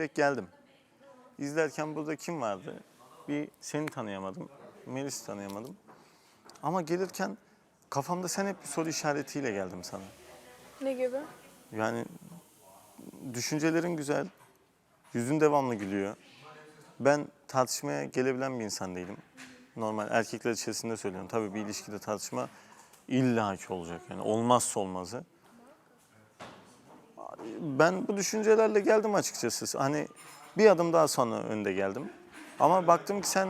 izleyerek geldim. İzlerken burada kim vardı? Bir seni tanıyamadım. Melis'i tanıyamadım. Ama gelirken kafamda sen hep bir soru işaretiyle geldim sana. Ne gibi? Yani düşüncelerin güzel, yüzün devamlı gülüyor. Ben tartışmaya gelebilen bir insan değilim. Normal erkekler içerisinde söylüyorum. Tabii bir ilişkide tartışma illaki olacak. Yani olmazsa olmazı. Ben bu düşüncelerle geldim açıkçası. Hani bir adım daha sonra önde geldim. Ama baktım ki sen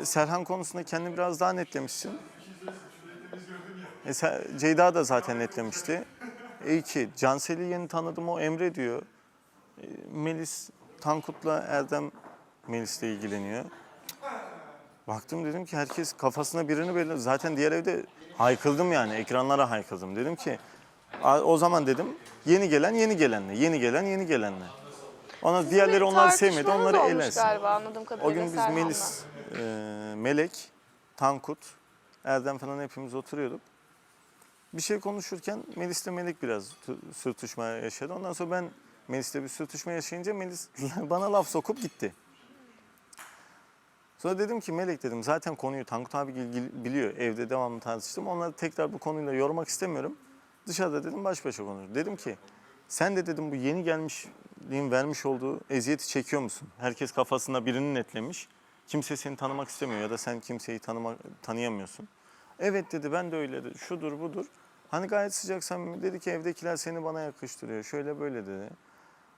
e, Serhan konusunda kendini biraz daha netlemişsin. E, Ceyda da zaten netlemişti. İyi ki Cansel'i yeni tanıdım o Emre diyor. E, Melis Tankut'la Erdem Melis'le ilgileniyor. Baktım dedim ki herkes kafasına birini belirli. Zaten diğer evde haykıldım yani ekranlara haykıldım. Dedim ki "A- o zaman dedim yeni gelen yeni gelenle, yeni gelen yeni gelenle. Ona diğerleri Bir onları sevmedi, onları elersin. galiba anladığım kadarıyla O gün biz Serhan'la. Melis, e, Melek, Tankut, Erdem falan hepimiz oturuyorduk. Bir şey konuşurken Melis'le Melek biraz sürtüşme yaşadı. Ondan sonra ben Melis'le bir sürtüşme yaşayınca Melis bana laf sokup gitti. Sonra dedim ki Melek dedim zaten konuyu Tankut abi biliyor. Evde devamlı tartıştım. Onları tekrar bu konuyla yormak istemiyorum. Dışarıda dedim baş başa konuşuruz. Dedim ki sen de dedim bu yeni gelmişliğin vermiş olduğu eziyeti çekiyor musun? Herkes kafasında birini netlemiş. Kimse seni tanımak istemiyor ya da sen kimseyi tanıma, tanıyamıyorsun. Evet dedi ben de öyle dedi. Şudur budur. Hani gayet sıcak samimi dedi ki evdekiler seni bana yakıştırıyor. Şöyle böyle dedi.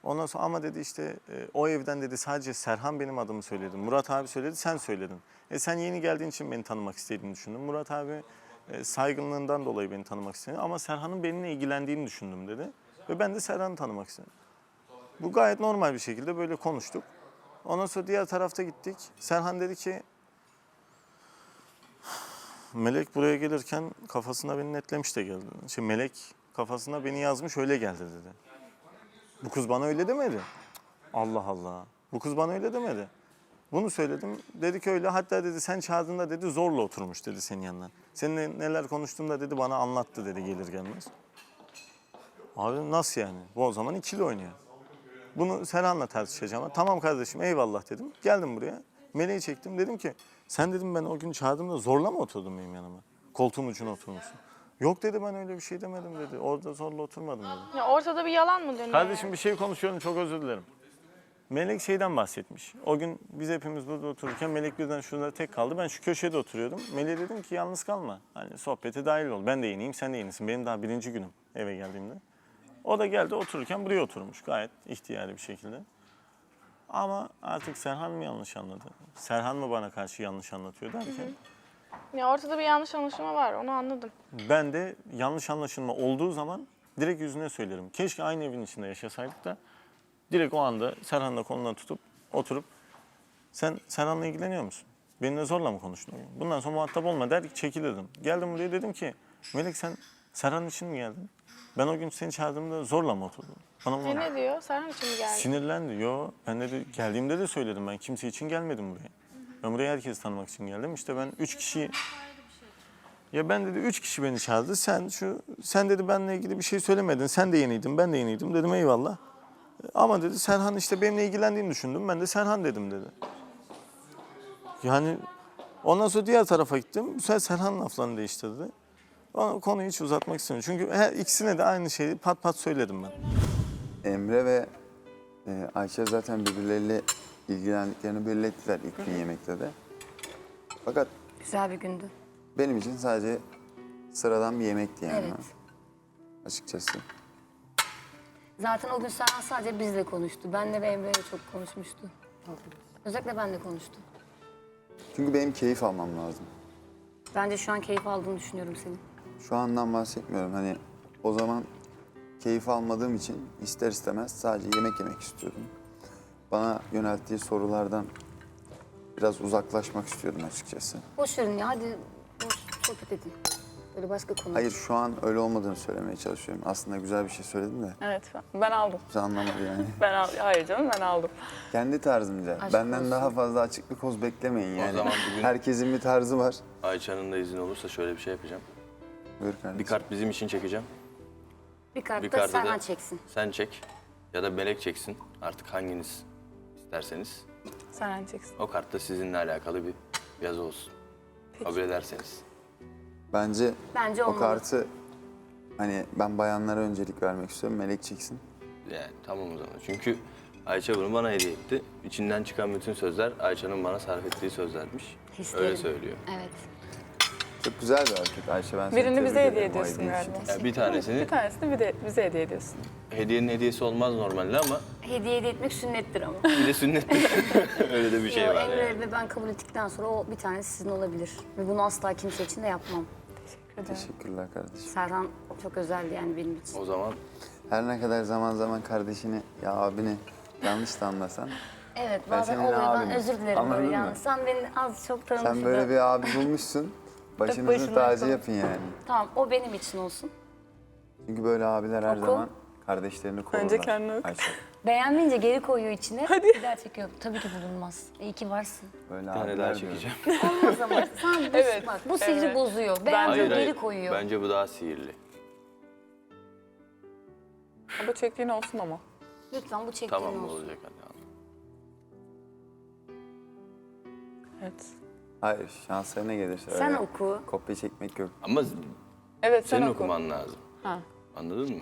Ondan sonra ama dedi işte e, o evden dedi sadece Serhan benim adımı söyledi. Murat abi söyledi sen söyledin. E sen yeni geldiğin için beni tanımak istediğini düşündüm. Murat abi e, saygınlığından dolayı beni tanımak istedi. Ama Serhan'ın benimle ilgilendiğini düşündüm dedi. Ve ben de Serhan'ı tanımak istedim. Bu gayet normal bir şekilde böyle konuştuk. Ondan sonra diğer tarafta gittik. Serhan dedi ki Melek buraya gelirken kafasına beni netlemiş de geldi. Şey, Melek kafasına beni yazmış öyle geldi dedi. Bu kız bana öyle demedi. Allah Allah. Bu kız bana öyle demedi. Bunu söyledim. Dedi ki öyle. Hatta dedi sen çağırdığında dedi zorla oturmuş dedi senin yanına. Seninle neler konuştuğumda dedi bana anlattı dedi gelir gelmez. Abi nasıl yani? Bu o zaman ikili oynuyor. Bunu Serhan'la tartışacağım. ama Tamam kardeşim eyvallah dedim. Geldim buraya. Meleği çektim. Dedim ki sen dedim ben o gün çağırdığımda zorla mı oturdun benim yanıma? Koltuğun ucuna oturmuşsun. Yok dedi ben öyle bir şey demedim dedi. Orada zorla oturmadım dedi. Ya ortada bir yalan mı dönüyor? Kardeşim bir şey konuşuyorum çok özür dilerim. Melek şeyden bahsetmiş. O gün biz hepimiz burada otururken Melek birden şurada tek kaldı. Ben şu köşede oturuyordum. Melek'e dedim ki yalnız kalma. Hani sohbete dahil ol. Ben de yeniyim sen de yenisin. Benim daha birinci günüm eve geldiğimde. O da geldi otururken buraya oturmuş gayet ihtiyari bir şekilde. Ama artık Serhan mı yanlış anladı? Serhan mı bana karşı yanlış anlatıyor derken Ya ortada bir yanlış anlaşılma var onu anladım. ben de yanlış anlaşılma olduğu zaman direkt yüzüne söylerim. Keşke aynı evin içinde yaşasaydık da direkt o anda Serhan'la kolundan tutup oturup sen Serhan'la ilgileniyor musun? Benimle zorla mı konuştun? Bundan sonra muhatap olma der çekilirdim. Geldim buraya dedim ki Melek sen Serhan için mi geldin? Ben o gün seni çağırdığımda zorla mı oturdun? Bana E ne diyor? Serhan için mi geldi? Sinirlendi. Yo ben de geldiğimde de söyledim ben kimse için gelmedim buraya. Ben buraya herkesi tanımak için geldim. İşte ben üç kişi ya ben dedi üç kişi beni çağırdı. Sen şu sen dedi benimle ilgili bir şey söylemedin. Sen de yeniydin, ben de yeniydim. Dedim eyvallah. Ama dedi Serhan işte benimle ilgilendiğini düşündüm. Ben de Serhan dedim dedi. Yani ondan sonra diğer tarafa gittim. Bu sefer Serhan laflarını değiştirdi. O konuyu hiç uzatmak istemiyorum. Çünkü her ikisine de aynı şeyi pat pat söyledim ben. Emre ve e, Ayşe zaten birbirleriyle ilgilendiklerini belli ettiler ilk gün yemekte de. Fakat Güzel bir gündü. benim için sadece sıradan bir yemekti yani. Evet. Açıkçası. Zaten o gün Serhan sadece bizle konuştu. Benle ve Emre'yle çok konuşmuştu. Özellikle benle konuştu. Çünkü benim keyif almam lazım. Bence şu an keyif aldığını düşünüyorum senin. Şu andan bahsetmiyorum. Hani o zaman keyif almadığım için ister istemez sadece yemek yemek istiyordum. Bana yönelttiği sorulardan biraz uzaklaşmak istiyordum açıkçası. Boş verin ya hadi boş sohbet edin. Böyle başka konu. Hayır şu an öyle olmadığını söylemeye çalışıyorum. Aslında güzel bir şey söyledim de Evet ben aldım. kimse anlamadı yani. Ben al Hayır canım ben aldım. Kendi tarzımca. Aşk Benden olsun. daha fazla açık bir koz beklemeyin yani. zaman bugün- Herkesin bir tarzı var. Ayça'nın da izin olursa şöyle bir şey yapacağım. Buyur kardeşim. Bir kart bizim için çekeceğim. bir kart bir da kartı da- Serhan çeksin. Sen çek. ya da melek çeksin. Artık hanginiz isterseniz. Sen anlayacaksın. O kartta sizinle alakalı bir yazı olsun. Kabul ederseniz. Bence, Bence o olmalı. kartı hani ben bayanlara öncelik vermek istiyorum. Melek çeksin. Yani tamam o zaman. Çünkü Ayça bunu bana hediye etti. İçinden çıkan bütün sözler Ayça'nın bana sarf ettiği sözlermiş. Hislerim. Öyle söylüyor. Evet. Çok güzel bir hareket Ayşe ben seni Birini tebrik bize hediye ederim o ediyorsun hediye için. galiba. Yani bir tanesini Bir tanesini bir de bize hediye ediyorsun. hediyenin hediyesi olmaz normalde ama Hediye de etmek sünnettir ama. bir de sünnet. Öyle de bir şey Yo, var Emre yani. ve ben kabul ettikten sonra o bir tanesi sizin olabilir. Ve bunu asla kimse için de yapmam. Teşekkür ederim. Teşekkürler kardeşim. Serhan çok özeldi yani benim için. O zaman Her ne kadar zaman zaman kardeşini ya abini yanlış da anlasan Evet Ben bazen senin oluyor. Ben abinim. özür dilerim Anladın böyle mı? yani. Sen beni az çok tanımışsın. sen böyle bir abi bulmuşsun. Başınızın başına tacı yapalım. yapın yani. Tamam o benim için olsun. Çünkü böyle abiler her Oku. zaman kardeşlerini korurlar. Önce kendini oku. Ayşe, Beğenmeyince geri koyuyor içine. Hadi. Bir daha çekiyor. Tabii ki bulunmaz. İyi ki varsın. Böyle tane abiler daha diyorum. çekeceğim. Olmaz ama. Sen bu, Evet, bak, bu sihri evet. bozuyor. Beğenmiyor Hayır geri hayır. koyuyor. Bence bu daha sihirli. Bu çektiğin olsun ama. Lütfen bu çektiğin Tamam olsun. olacak hadi. Evet. Hayır şanslarına gelir. Sen Öyle oku. Kopya çekmek yok. Ama Evet sen senin oku. okuman lazım. Ha. Anladın mı?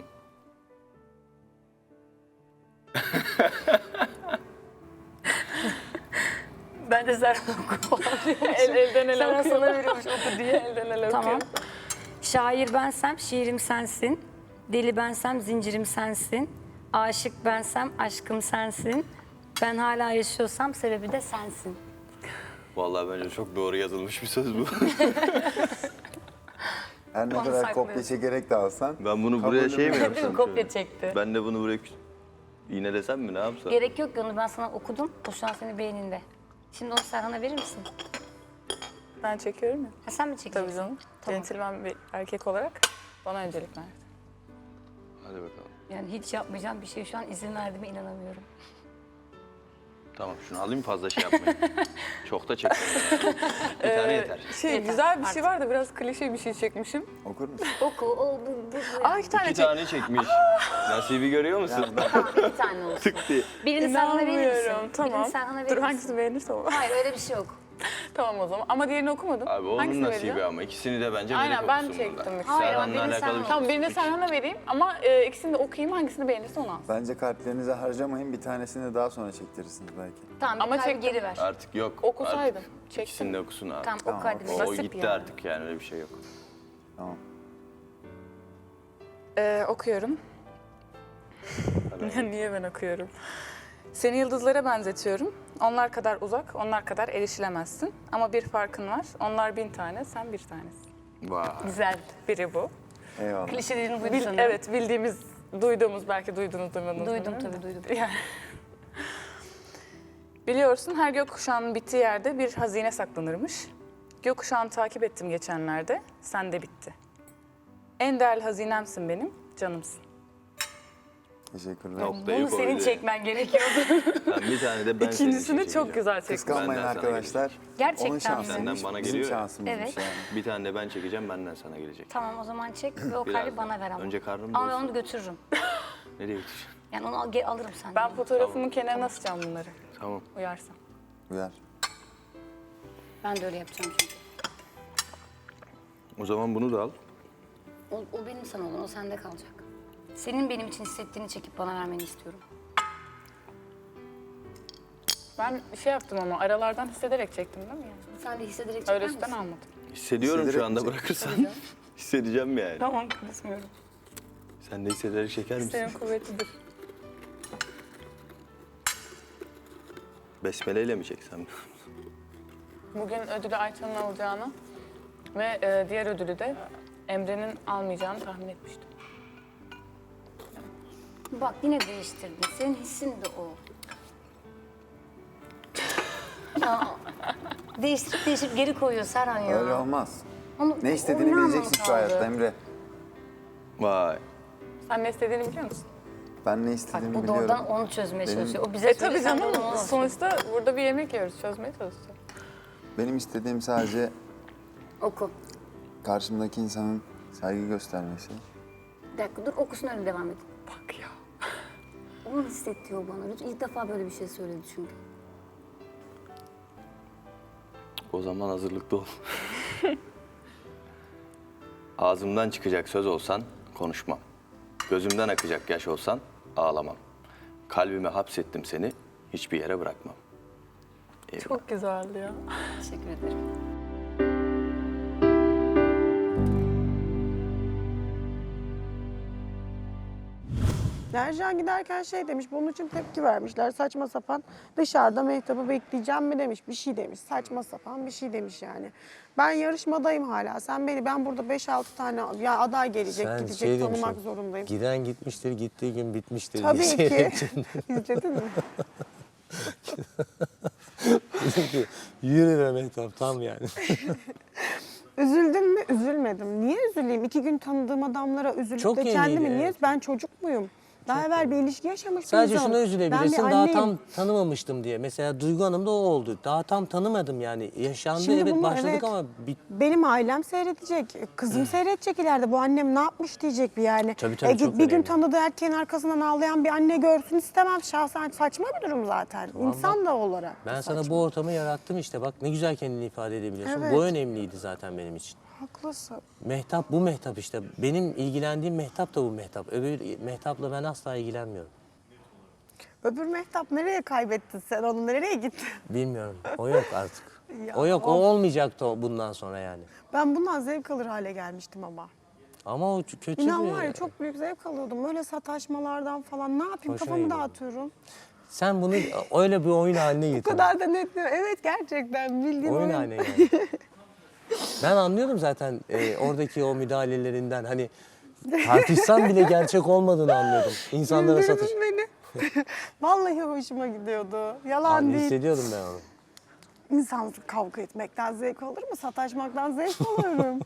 Ben de Serhan oku. El elden ele Sana okuyor. sana veriyormuş oku diye. Elden ele Tamam. okuyor. Şair bensem şiirim sensin. Deli bensem zincirim sensin. Aşık bensem aşkım sensin. Ben hala yaşıyorsam sebebi de sensin. Vallahi bence çok doğru yazılmış bir söz bu. Her ne Onu kadar saklıyorum. kopya çekerek de alsan. Ben bunu buraya şey mi ederim. yapsam? Mi? Kopya şöyle? çekti. Ben de bunu buraya iğnelesem mi ne yapsam? Gerek yok onu ben sana okudum. O şu an senin beyninde. Şimdi onu Serhan'a verir misin? Ben çekiyorum ya. Ha, sen mi çekeceksin? Tabii canım. Tamam. Centilmen bir erkek olarak bana öncelik verdi. Hadi bakalım. Yani hiç yapmayacağım bir şey şu an izin verdiğime inanamıyorum. Tamam şunu alayım fazla şey yapmayın. çok da çekmeyin. Bir tane yeter. Şey Yeter, güzel bir artık. şey var da biraz klişe bir şey çekmişim. Okur musun? Oku, o bu. Aa iki tane İki çek. tane çekmiş. Nasibi görüyor musun? Tamam, bir tane olsun. Tık diye. Birini Serhan'a verir misin? İnanmıyorum. Tamam. Birini Serhan'a verir Dur misin? hangisini beğenirse o. Hayır öyle bir şey yok. Tamam o zaman. Ama diğerini okumadın. Abi onun Hangisini nasibi vereceğim? ama ikisini de bence Aynen, ben çektim ikisini. Hayır, Serhan'la birini alakalı sen bir şey. Tamam birini Serhan'a vereyim ama e, ikisini de okuyayım hangisini beğenirse onu alsın. Bence kalplerinizi harcamayın. Bir tanesini daha sonra çektirirsiniz belki. Tamam Ama kalbi çektim. geri ver. Artık yok. Okusaydım. Artık Çektim. İkisini de okusun abi. Tamam, Tamam, oku hadi. oku. O Nasip gitti yani. artık yani öyle bir şey yok. Tamam. Ee, okuyorum. Niye ben okuyorum? Seni yıldızlara benzetiyorum. Onlar kadar uzak, onlar kadar erişilemezsin. Ama bir farkın var. Onlar bin tane, sen bir tanesin. Vay. Güzel. Biri bu. Eyvallah. Klişelerini duydum Bil- sanırım. evet, bildiğimiz, duyduğumuz, belki duydunuz, duymadınız. Duydum tabii duydum. Yani. Biliyorsun her gökkuşağının bittiği yerde bir hazine saklanırmış. Gökkuşağını takip ettim geçenlerde, sen de bitti. En değerli hazinemsin benim, canımsın. Teşekkürler. Noktayı Bunu senin koydu. çekmen gerekiyordu. Ben bir tane de ben İkincisini çok güzel çektim. Kıskanmayın Benden sana arkadaşlar. Gerçekten Onun mi? şansıymış. Senden bana Bizim geliyor ya. şansımızmış Evet. yani. Bir tane de ben çekeceğim benden sana gelecek. tamam o zaman çek ve o kalbi Birazdan. bana ver ama. Önce karnım Ama ben doysun. onu götürürüm. Nereye götüreceksin? Yani onu al, ge- alırım senden. Ben fotoğrafımın kenarına asacağım bunları, Tamam. uyarsan. Uyar. Ben de öyle yapacağım çünkü. O zaman bunu da al. O, o benim sana olan, o sende kalacak. Senin benim için hissettiğini çekip bana vermeni istiyorum. Ben şey yaptım ama aralardan hissederek çektim değil mi? Yani? Sen de hissederek çeker Öyle misin? üstten almadım. Hissediyorum Hissederek şu anda bırakırsan. Hissedeceğim yani. Tamam, kızmıyorum. Sen de hissederek çeker misin? Senin kuvvetidir. Besmeleyle mi çeksem? Bugün ödülü Ayça'nın alacağını ve e, diğer ödülü de Emre'nin almayacağını tahmin etmiştim. Bak yine değiştirdin. Senin hissin de o. Aa, değiştirip değiştirip geri koyuyor Serhan ya. Öyle olmaz. Onu- Ne istediğini bileceksin şu hayatta kaldı? Emre. Vay. Sen ne istediğini biliyor musun? Ben ne Bak istediğimi bu da biliyorum. oradan onu çözmeye Benim- çalışıyor. O bize E tabii sen de canım. Sonuçta burada bir yemek yiyoruz. Çözmeye çalışacağım. Benim istediğim sadece Oku. karşımdaki insanın saygı göstermesi. Bir dakika dur okusun öyle devam et. Bak ya. Onu hissettiriyor bana. İlk defa böyle bir şey söyledi çünkü. O zaman hazırlıklı ol. Ağzımdan çıkacak söz olsan konuşmam. Gözümden akacak yaş olsan ağlamam. Kalbime hapsettim seni, hiçbir yere bırakmam. Eyvallah. Çok güzeldi ya. Teşekkür ederim. Ercan giderken şey demiş, bunun için tepki vermişler. Saçma sapan dışarıda Mehtap'ı bekleyeceğim mi demiş, bir şey demiş. Saçma sapan bir şey demiş yani. Ben yarışmadayım hala. Sen beni, ben burada 5-6 tane ya aday gelecek, Sen gidecek, şey tanımak zorundayım. Giden gitmiştir, gittiği gün bitmiştir Tabii ki. seyredeceksin. İzledin mi? Yürü be Mehtap tam yani. Üzüldüm mü? Üzülmedim. Niye üzüleyim? İki gün tanıdığım adamlara üzülüp Çok de kendimi niye... Ben çocuk muyum? Daha evvel bir ilişki yaşamış bir Sadece insanım. şuna Ben üzülebilirsin bir daha anneyim. tam tanımamıştım diye. Mesela Duygu Hanım'da o oldu. Daha tam tanımadım yani. Yaşandı Şimdi evet bunu, başladık evet. ama bit Benim ailem seyredecek, kızım seyredecek ileride. Bu annem ne yapmış diyecek bir yani. Tabii, tabii, E, çok bir gün önemli. tanıdığı erkeğin arkasından ağlayan bir anne görsün istemem. Şahsen saçma bir durum zaten. İnsan da olarak. ben sana bu ortamı yarattım işte. Bak ne güzel kendini ifade edebiliyorsun. Evet. Bu önemliydi zaten benim için. Haklısın. Mehtap bu mehtap işte. Benim ilgilendiğim mehtap da bu mehtap. Öbür mehtapla ben asla ilgilenmiyorum. Öbür Mehtap nereye kaybettin sen onu? Nereye gitti? Bilmiyorum. O yok artık. Ya, o yok. O of. olmayacaktı o bundan sonra yani. Ben bundan zevk alır hale gelmiştim ama. Ama o kötü İnan bir... var ya çok büyük zevk alıyordum. Öyle sataşmalardan falan. Ne yapayım? Hoşuna Kafamı gidiyor. dağıtıyorum. Sen bunu öyle bir oyun haline Bu getirdin. kadar da net. Evet gerçekten bildiğim Oyun oyun. haline. ben anlıyordum zaten e, oradaki o müdahalelerinden hani tartışsam bile gerçek olmadığını anlıyordum. İnsanlara Güldürdün satış. beni. Vallahi hoşuma gidiyordu. Yalan Abi değil. hissediyordum ben onu. İnsan kavga etmekten zevk alır mı? Sataşmaktan zevk alırım.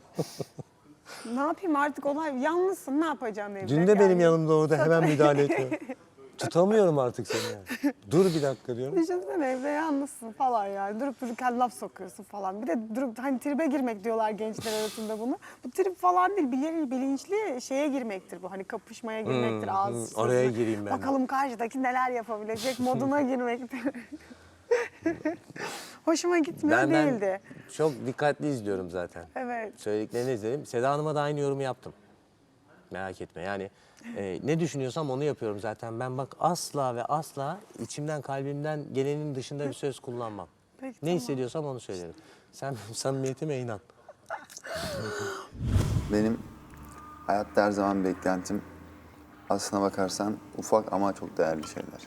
ne yapayım artık olay yalnızsın ne yapacaksın evde? Dün de benim Yani yanımda orada hemen müdahale ediyor. Tutamıyorum artık seni yani. Dur bir dakika diyorum. Düşünsene evde yalnızsın falan yani. Durup dururken laf sokuyorsun falan. Bir de durup hani tribe girmek diyorlar gençler arasında bunu. Bu trip falan değil. Bilinçli, bilinçli şeye girmektir bu. Hani kapışmaya girmektir. Hmm, ağız hmm. sırtına. Oraya gireyim ben de. Bakalım karşıdaki neler yapabilecek moduna girmektir. Hoşuma gitmiyor Ben, ben değildi. çok dikkatli izliyorum zaten. Evet. Söylediklerini izledim. Seda Hanım'a da aynı yorumu yaptım. Merak etme yani e, ne düşünüyorsam onu yapıyorum zaten. Ben bak asla ve asla içimden kalbimden gelenin dışında bir söz kullanmam. Peki, ne hissediyorsam onu söylerim. Sen samimiyetime inan. Benim hayatta her zaman beklentim aslına bakarsan ufak ama çok değerli şeyler.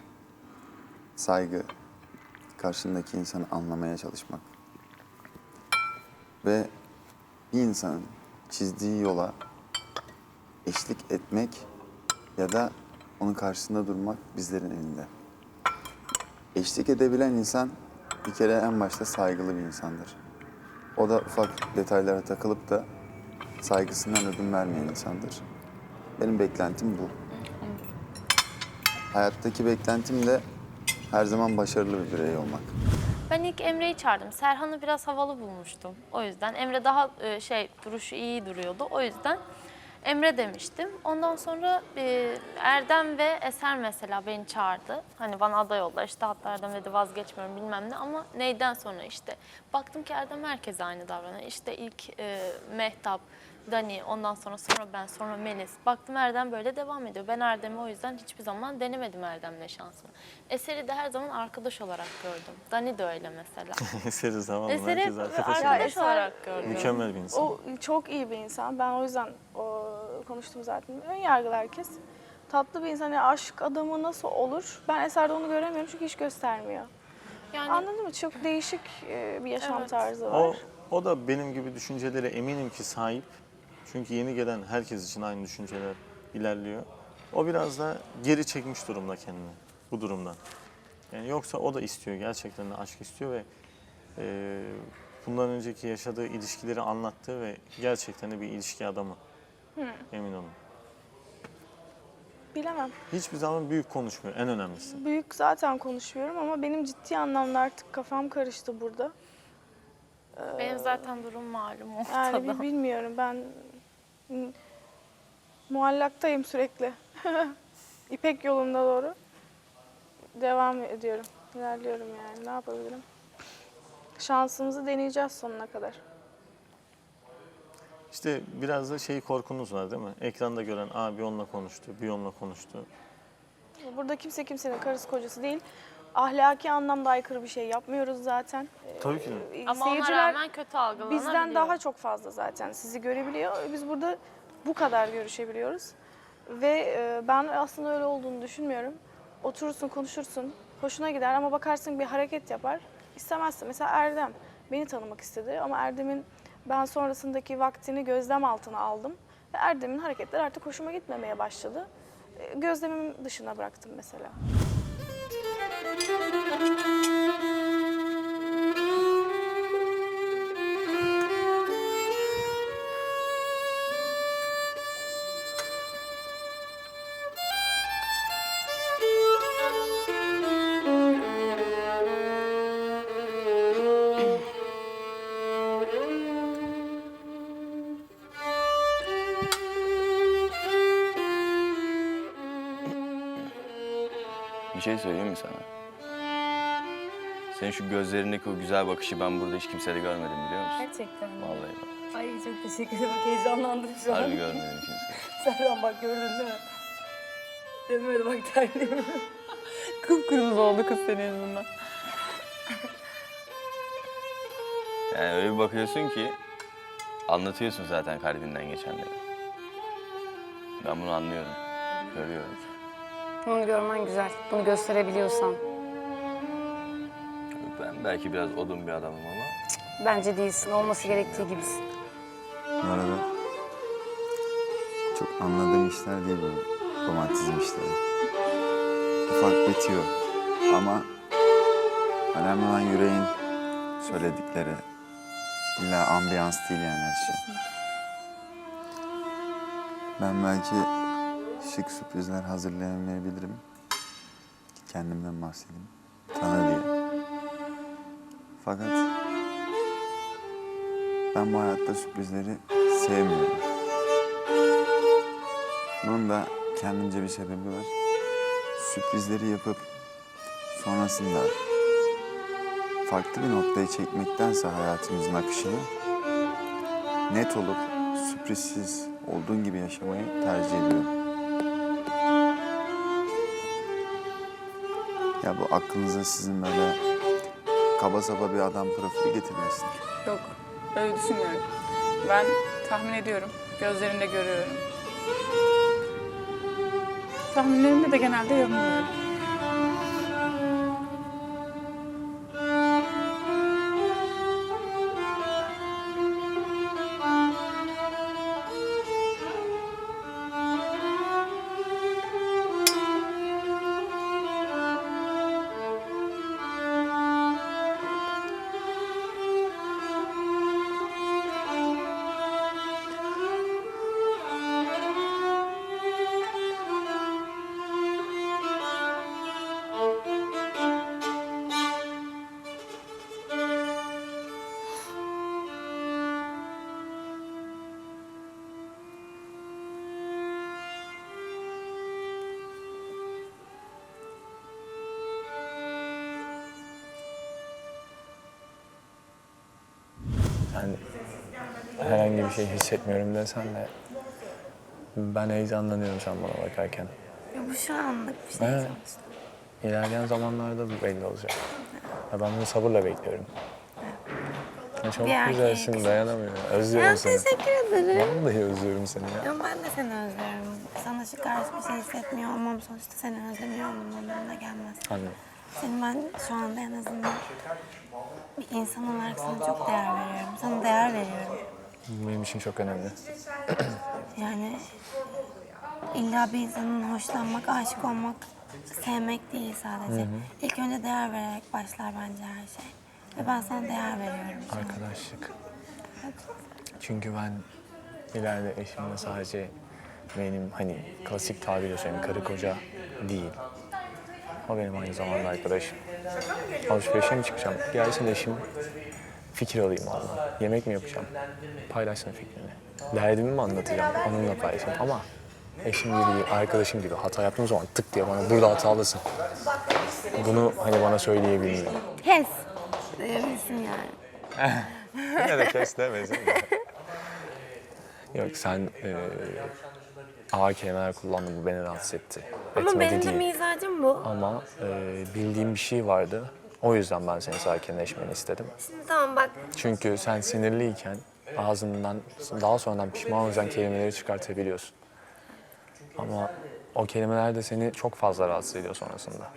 Saygı, karşındaki insanı anlamaya çalışmak. Ve bir insanın çizdiği yola eşlik etmek ya da onun karşısında durmak bizlerin elinde. Eşlik edebilen insan bir kere en başta saygılı bir insandır. O da ufak detaylara takılıp da saygısından ödün vermeyen insandır. Benim beklentim bu. Hayattaki beklentim de her zaman başarılı bir birey olmak. Ben ilk Emre'yi çağırdım. Serhan'ı biraz havalı bulmuştum. O yüzden Emre daha e, şey duruşu iyi duruyordu. O yüzden Emre demiştim. Ondan sonra e, Erdem ve Eser mesela beni çağırdı. Hani bana aday oldular. İşte hatta Erdem dedi vazgeçmiyorum bilmem ne ama neyden sonra işte. Baktım ki Erdem herkese aynı davranıyor. İşte ilk e, Mehtap, Dani, ondan sonra sonra ben, sonra Melis. Baktım Erdem böyle devam ediyor. Ben Erdem'i o yüzden hiçbir zaman denemedim Erdem'le şansımı. Eser'i de her zaman arkadaş olarak gördüm. Dani de öyle mesela. Eseri zamanla Eser'i herkes arkadaş arkadaş olarak gördüm. Mükemmel bir insan. O çok iyi bir insan. Ben o yüzden o, konuştum zaten. Ön yargılı herkes. Tatlı bir insan. Yani aşk adamı nasıl olur? Ben Eser'de onu göremiyorum çünkü hiç göstermiyor. Yani Anladın mı? Çok değişik e, bir yaşam Evet. tarzı var. O, o da benim gibi düşüncelere eminim ki sahip. Çünkü yeni gelen herkes için aynı düşünceler ilerliyor. O biraz da geri çekmiş durumda kendini bu durumdan. Yani yoksa o da istiyor, gerçekten de aşk istiyor ve e, bundan önceki yaşadığı ilişkileri anlattı ve gerçekten de bir ilişki adamı. Emin olun. Bilemem. Hiçbir zaman büyük konuşmuyor, en önemlisi. Büyük zaten konuşmuyorum ama benim ciddi anlamda artık kafam karıştı burada. benim zaten durum malum ortada. Yani bir bilmiyorum ben muallaktayım sürekli. İpek yolunda doğru. devam ediyorum. İlerliyorum yani. Ne yapabilirim? Şansımızı deneyeceğiz sonuna kadar. İşte biraz da şey korkunuz var değil mi? Ekranda gören Aa, bir onunla konuştu, bir onunla konuştu. Burada kimse kimsenin karısı kocası değil. Ahlaki anlamda aykırı bir şey yapmıyoruz zaten. Tabii ki de. Ee, Ama ona Seyirciler rağmen kötü algılanabiliyor. bizden daha çok fazla zaten sizi görebiliyor. Biz burada bu kadar görüşebiliyoruz. Ve e, ben aslında öyle olduğunu düşünmüyorum. Oturursun, konuşursun, hoşuna gider ama bakarsın bir hareket yapar. İstemezsin. Mesela Erdem beni tanımak istedi ama Erdem'in ben sonrasındaki vaktini gözlem altına aldım. Ve Erdem'in hareketleri artık hoşuma gitmemeye başladı. E, Gözlemim dışına bıraktım mesela. Bir şey söyleyeyim mi? Senin şu gözlerindeki o güzel bakışı ben burada hiç kimsede görmedim biliyor musun? Gerçekten. Vallahi bak. Ay çok teşekkür ederim. Bak heyecanlandım şu an. Harbi görmedim kimsede. Serhan bak gördün değil mi? Demedi bak terliğimi. Kıpkırmızı oldu kız senin yüzünden. Yani öyle bir bakıyorsun ki anlatıyorsun zaten kalbinden geçenleri. Ben bunu anlıyorum. Görüyorum. Bunu görmen güzel. Bunu gösterebiliyorsan. Belki biraz odun bir adamım ama Bence değilsin. Olması gerektiği gibisin. Bu arada çok anladığım işler değil bu romantizm işleri. Ufak bitiyor ama önemli olan yüreğin söyledikleri. İlla ambiyans değil yani her şey. Ben belki şık sürprizler hazırlayamayabilirim. Kendimden bahsedeyim. Tanı. Fakat ben bu hayatta sürprizleri sevmiyorum. Bunun da kendimce bir sebebi var. Sürprizleri yapıp sonrasında farklı bir noktaya çekmektense hayatımızın akışını net olup sürprizsiz olduğun gibi yaşamayı tercih ediyorum. Ya bu aklınıza sizin böyle kaba saba bir adam profili getirmesin. Yok, öyle düşünmüyorum. Ben tahmin ediyorum, gözlerinde görüyorum. Tahminlerimde de genelde yanılıyorum. Şey hissetmiyorum desen de ben heyecanlanıyorum sen bana bakarken. Ya bu şu anlık bir şey. Evet. İlerleyen zamanlarda bu belli olacak. Ya ben bunu sabırla bekliyorum. Ya çok Bir erkeğe güzelsin, kız- dayanamıyorum. Özlüyorum Ya seni. teşekkür ederim. Vallahi özlüyorum seni ya. Ya ben de seni özlüyorum. Sana şu karşı bir şey hissetmiyor olmam sonuçta seni özlemiyor olmam anlamına gelmez. Anladım. Seni ben şu anda en azından bir insan olarak sana çok değer veriyorum. Sana değer veriyorum. Benim için çok önemli. Yani illa bir insanın hoşlanmak, aşık olmak, sevmek değil sadece. İlk önce değer vererek başlar bence her şey. Ve ben sana değer veriyorum. Arkadaşlık. Çünkü ben ileride eşimle sadece benim hani klasik tabirle söyleyeyim karı koca değil. O benim aynı zamanda arkadaşım. Alışverişe mi çıkacağım? Gelsin eşim fikir alayım ondan. Yemek mi yapacağım? Paylaşsın fikrini. Derdimi mi anlatacağım? Onunla paylaşayım. Ama eşim gibi, arkadaşım gibi hata yaptığım zaman tık diye bana burada hatalısın. Bunu hani bana söyleyebilmiyor. Kes. Diyebilirsin yani. Yine de kes demesin de. Yok sen e, ağır kelimeler kullandın bu beni rahatsız etti. Ama Etmedi benim de değil. mizacım bu. Ama e, bildiğim bir şey vardı. O yüzden ben senin sakinleşmeni istedim. Şimdi tamam bak. Çünkü sen sinirliyken ağzından daha sonradan pişman olacağın kelimeleri çıkartabiliyorsun. Ama o kelimeler de seni çok fazla rahatsız ediyor sonrasında.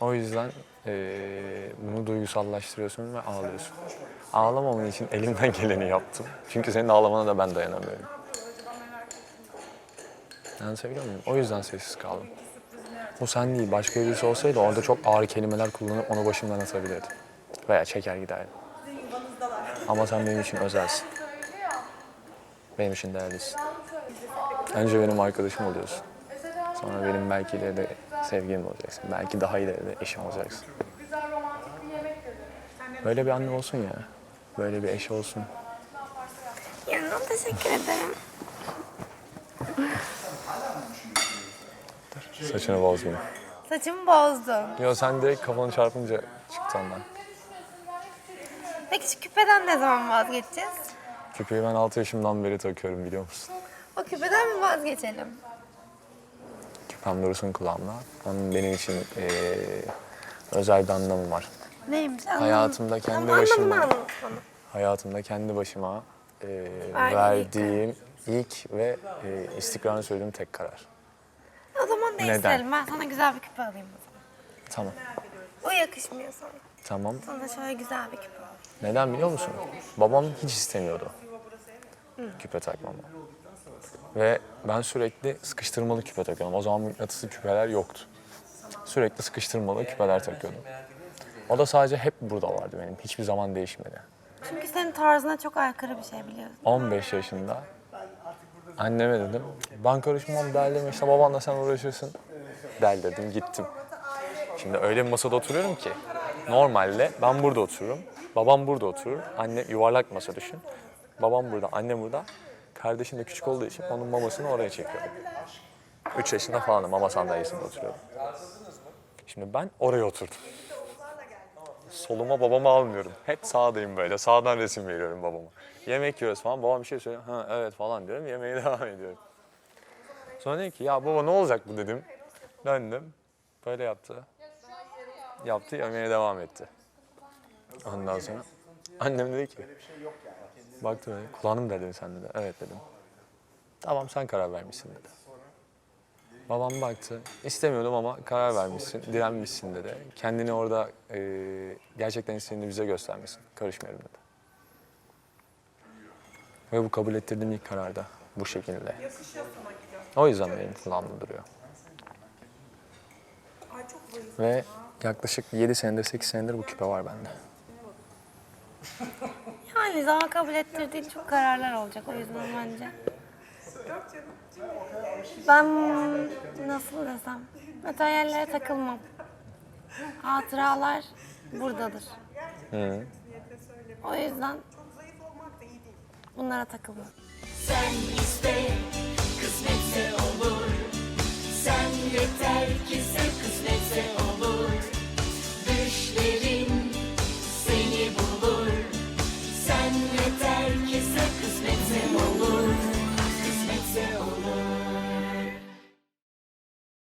O yüzden eee, bunu duygusallaştırıyorsun ve ağlıyorsun. Ağlamaman için elimden geleni yaptım. Çünkü senin ağlamana da ben dayanamıyorum. Anlatabiliyor muyum? O yüzden sessiz kaldım. Bu sen değil, başka birisi olsaydı orada çok ağır kelimeler kullanıp onu başımdan atabilirdim. Veya çeker giderdim. Ama sen benim için özelsin. Benim için değerlisin. Önce benim arkadaşım oluyorsun. Sonra benim belki ileride sevgilim olacaksın. Belki daha ileride eşim olacaksın. Böyle bir anne olsun ya. Böyle bir eş olsun. Ya teşekkür ederim. Saçını bozmayayım. Saçımı bozdum. Yo sen direkt kafanı çarpınca çıktı ondan. Peki şu küpeden ne zaman vazgeçeceğiz? Küpeyi ben 6 yaşımdan beri takıyorum biliyor musun? O küpeden mi vazgeçelim? Küpem dursun kulağımda. Onun benim için eee, özel bir anlamı var. Neymiş? Anlamadım. Hayatımda kendi Ama başıma- anlat bana. Hayatımda kendi başıma eee, Verdiğin verdiğim ilk ve eee istikrarını söylediğim tek karar. O zaman değiştirelim. Ben sana güzel bir küpe alayım o zaman. Tamam. O yakışmıyor sana. Tamam. Sana şöyle güzel bir küpe alayım. Neden biliyor musun? Babam hiç istemiyordu küpe takmamı. Ve ben sürekli sıkıştırmalı küpe takıyordum. O zaman mıknatıslı küpeler yoktu. Sürekli sıkıştırmalı küpeler takıyordum. O da sadece hep burada vardı benim. Hiçbir zaman değişmedi. Çünkü senin tarzına çok aykırı bir şey biliyorsun. 15 yaşında anneme dedim. Ben karışmam derdim işte babanla sen uğraşırsın. Del dedim gittim. Şimdi öyle bir masada oturuyorum ki normalde ben burada otururum. Babam burada oturur. Anne yuvarlak masa düşün. Babam burada, annem burada. Kardeşim de küçük olduğu için onun mamasını oraya çekiyorum. 3 yaşında falanım mama sandalyesinde oturuyorum. Şimdi ben oraya oturdum. Soluma babamı almıyorum. Hep sağdayım böyle. Sağdan resim veriyorum babama. Yemek yiyoruz falan. Babam bir şey söylüyor. Ha evet falan diyorum. Yemeğe devam ediyorum. Sonra dedim ki ya baba ne olacak bu dedim. Döndüm. Böyle yaptı. Yaptı yemeğe devam etti. Ondan sonra annem dedi ki baktı böyle kulağını dedin sen dedi. Evet dedim. Tamam sen karar vermişsin dedi. Babam baktı. İstemiyordum ama karar vermişsin, direnmişsin dedi. Kendini orada e, gerçekten istediğini bize göstermişsin. Karışmıyorum dedi. Ve bu kabul ettirdiğim ilk kararda bu şekilde. O yüzden benim kulağımda duruyor. Ve yaklaşık 7 senedir, 8 senedir bu küpe var bende. Yani zaman kabul ettirdiğin çok kararlar olacak o yüzden bence. Ben nasıl desem, materyallere takılmam. Hatıralar buradadır. O yüzden bunlara takılmam. Sen iste, kısmetse olur. Sen yeter ki sen kısmetse olur.